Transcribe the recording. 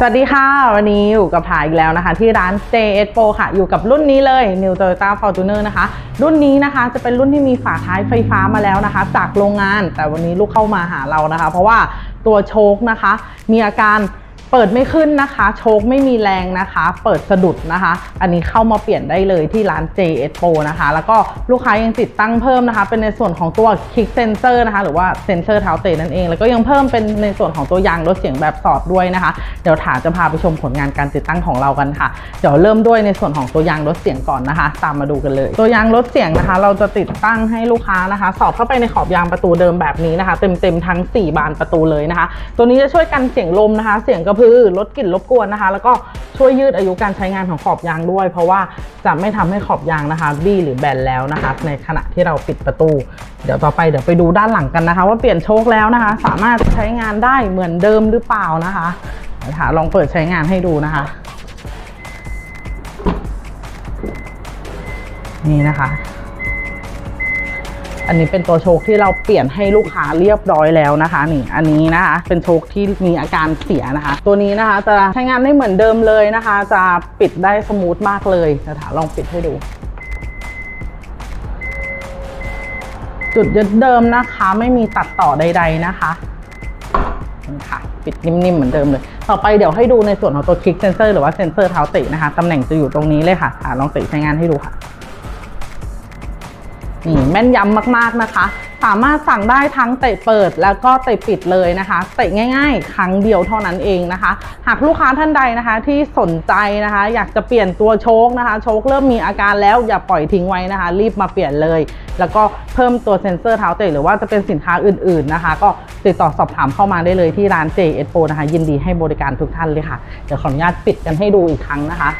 สวัสดีค่ะ วันนี้อยู่กับผาอีกแล้วนะคะ ที่ร้าน JS Pro ค่ะ อยู่กับรุ่นนี้เลย New Toyota Fortuner นะคะ รุ่นนี้นะคะจะเป็นรุ่นที่มีฝาท้ายไฟฟ้ามาแล้วนะคะ จากโรงงานแต่วันนี้ลูกเข้ามาหาเรานะคะ เพราะว่าตัวโชคนะคะ มีอาการ เปิดไม่ขึ้นนะคะ โชคไม่มีแรงนะคะ เปิดสะดุดนะคะ อันนี้เข้ามาเปลี่ยนได้เลยที่ร้าน JS Pro นะคะ แล้วก็ลูกค้ายังติดตั้งเพิ่มนะคะ เป็นในส่วนของตัว Kick Sensor นะคะ หรือว่าเซนเซอร์เท้าเตะนั่นเอง แล้วก็ยังเพิ่มเป็นในส่วนของตัวยางลดเสียงแบบสอดด้วยนะคะ เดี๋ยวถาจะพาไปชมผลงานการติดตั้งของเรากันค่ะ เดี๋ยวเริ่มด้วยในส่วนของตัวยางลดเสียงก่อนนะคะ ตามมาดูกันเลย ตัวยางลดเสียงนะคะ เราจะติดตั้งให้ลูกค้านะคะ สอบเข้าไปในขอบยางประตูเดิมแบบนี้นะคะ เต็มๆทั้ง 4 บานประตูเลยนะคะ ตัวนี้จะช่วยกันเสียงลมนะคะ เสียงกระพือลดกลิ่นรบกวนนะคะ แล้วก็ช่วยยืดอายุการใช้งานของขอบยางด้วย เพราะว่าจะไม่ทำให้ขอบยางนะคะบี้หรือแบนแล้วนะคะ ในขณะที่เราปิดประตู เดี๋ยวต่อไปเดี๋ยวไปดูด้านหลังกันนะคะ ว่าเปลี่ยนโชคแล้วนะคะ สามารถใช้งานได้เหมือนเดิมหรือเปล่านะคะเดี๋ยวถาลองเปิดใช้งานให้ดูนะคะ นี่นะคะ อันนี้เป็นตัวโชคที่เราเปลี่ยนให้ลูกค้าเรียบร้อยแล้วนะคะนี่อันนี้นะคะเป็นโชคที่มีอาการเสียนะคะ ตัวนี้นะคะจะใช้งานได้เหมือนเดิมเลยนะคะ จะปิดได้สมูทมากเลยเดี๋ยวถาลองปิดให้ดูจุดยึดเดิมนะคะไม่มีตัดต่อใด ๆนะคะนี่ค่ะปิดนิ่มๆเหมือนเดิมเลย ต่อไปเดี๋ยวให้ดูในส่วนของตัวคลิกเซนเซอร์หรือว่าเซนเซอร์เท้าเตะนะคะตำแหน่งจะอยู่ตรงนี้เลยค่ะะลองเตะใช้งานให้ดูค่ะ แม่นยำมากๆนะคะ สามารถสั่งได้ทั้งเตะเปิดแล้วก็เตะปิดเลยนะคะเตะง่าย ๆ ครั้งเดียวเท่านั้นเองนะคะ หากลูกค้าท่านใดนะคะที่สนใจนะคะ อยากจะเปลี่ยนตัวโชคนะคะ โชคเริ่มมีอาการแล้วอย่าปล่อยทิ้งไว้นะคะ รีบมาเปลี่ยนเลย แล้วก็เพิ่มตัวเซ็นเซอร์เท้าเตะหรือว่าจะเป็นสินค้าอื่นๆนะคะ ก็ติดต่อสอบถามเข้ามาได้เลยที่ร้าน JS Pro นะคะ ยินดีให้บริการทุกท่านเลยค่ะเดี๋ยวขออนุญาตปิดกันให้ดูอีกครั้งนะคะ